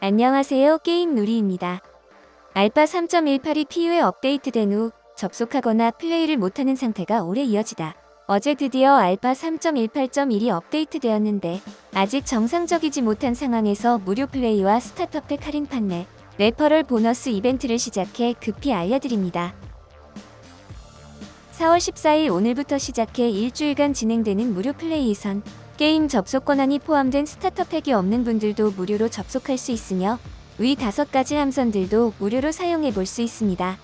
안녕하세요. 게임 누리입니다. 알파 3.18이 PU에 업데이트된 후 접속하거나 플레이를 못하는 상태가 오래 이어지다. 어제 드디어 알파 3.18.1이 업데이트되었는데 아직 정상적이지 못한 상황에서 무료 플레이와 스타터팩 할인 판매, 레퍼럴 보너스 이벤트를 시작해 급히 알려드립니다. 4월 14일 오늘부터 시작해 일주일간 진행되는 무료 플레이선 게임 접속 권한이 포함된 스타터 팩이 없는 분들도 무료로 접속할 수 있으며 위 다섯 가지 함선들도 무료로 사용해 볼 수 있습니다.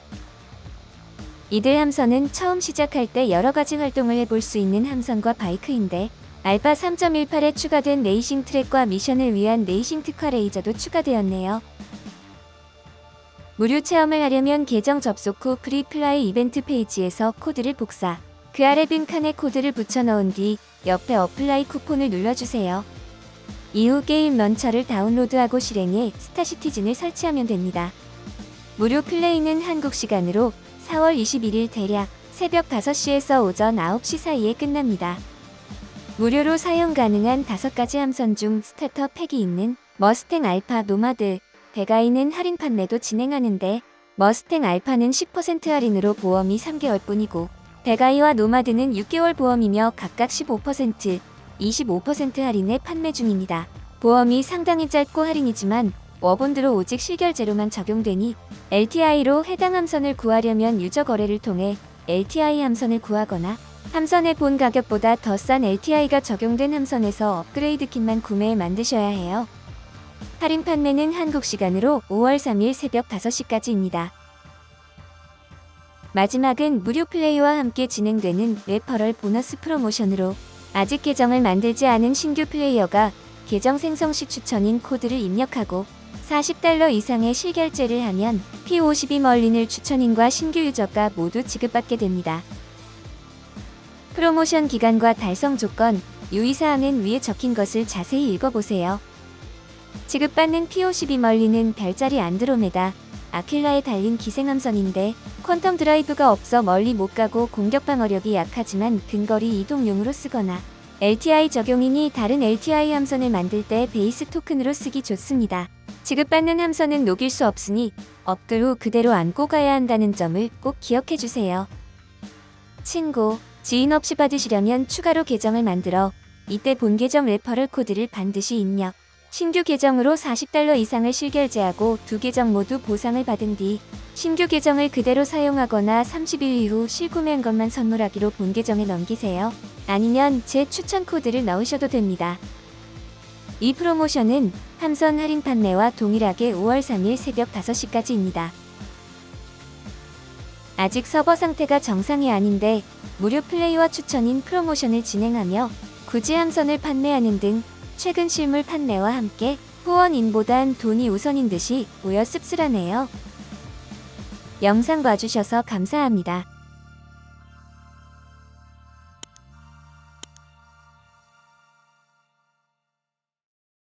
이들 함선은 처음 시작할 때 여러 가지 활동을 해볼 수 있는 함선과 바이크인데 알파 3.18에 추가된 레이싱 트랙과 미션을 위한 레이싱 특화 레이저도 추가되었네요. 무료 체험을 하려면 계정 접속 후 프리플라이 이벤트 페이지에서 코드를 복사, 그 아래 빈 칸에 코드를 붙여 넣은 뒤 옆에 어플라이 쿠폰을 눌러주세요. 이후 게임 런처를 다운로드하고 실행해 스타시티즌을 설치하면 됩니다. 무료 플레이는 한국 시간으로 4월 21일 대략 새벽 5시에서 오전 9시 사이에 끝납니다. 무료로 사용 가능한 5가지 함선 중 스타터 팩이 있는 머스탱 알파 노마드, 베가이는 할인 판매도 진행하는데 머스탱 알파는 10% 할인으로 보험이 3개월뿐이고 베가이와 노마드는 6개월 보험이며 각각 15%, 25% 할인에 판매 중입니다. 보험이 상당히 짧고 할인이지만 워본드로 오직 실결제로만 적용되니 LTI로 해당 함선을 구하려면 유저 거래를 통해 LTI 함선을 구하거나 함선의 본 가격보다 더 싼 LTI가 적용된 함선에서 업그레이드 kit만 구매해 만드셔야 해요. 할인 판매는 한국 시간으로 5월 3일 새벽 5시까지입니다. 마지막은 무료 플레이와 함께 진행되는 레퍼럴 보너스 프로모션으로 아직 계정을 만들지 않은 신규 플레이어가 계정 생성 시 추천인 코드를 입력하고 40달러 이상의 실결제를 하면 P52 멀린을 추천인과 신규 유저가 모두 지급받게 됩니다. 프로모션 기간과 달성 조건, 유의사항은 위에 적힌 것을 자세히 읽어보세요. 지급받는 P52 멀리는 별자리 안드로메다, 아킬라에 달린 기생함선인데 퀀텀 드라이브가 없어 멀리 못 가고 공격 방어력이 약하지만 근거리 이동용으로 쓰거나 LTI 적용이니 다른 LTI 함선을 만들 때 베이스 토큰으로 쓰기 좋습니다. 지급받는 함선은 녹일 수 없으니 업글 후 그대로 안고 가야 한다는 점을 꼭 기억해 주세요. 친구, 지인 없이 받으시려면 추가로 계정을 만들어 이때 본 계정 레퍼럴 코드를 반드시 입력. 신규 계정으로 40달러 이상을 실결제하고 두 계정 모두 보상을 받은 뒤 신규 계정을 그대로 사용하거나 30일 이후 실구매한 것만 선물하기로 본 계정에 넘기세요. 아니면 제 추천 코드를 넣으셔도 됩니다. 이 프로모션은 함선 할인 판매와 동일하게 5월 3일 새벽 5시까지입니다. 아직 서버 상태가 정상이 아닌데 무료 플레이와 추천인 프로모션을 진행하며 굳이 함선을 판매하는 등 최근 실물 판매와 함께 후원인보단 돈이 우선인 듯이 보여 씁쓸하네요. 영상 봐주셔서 감사합니다.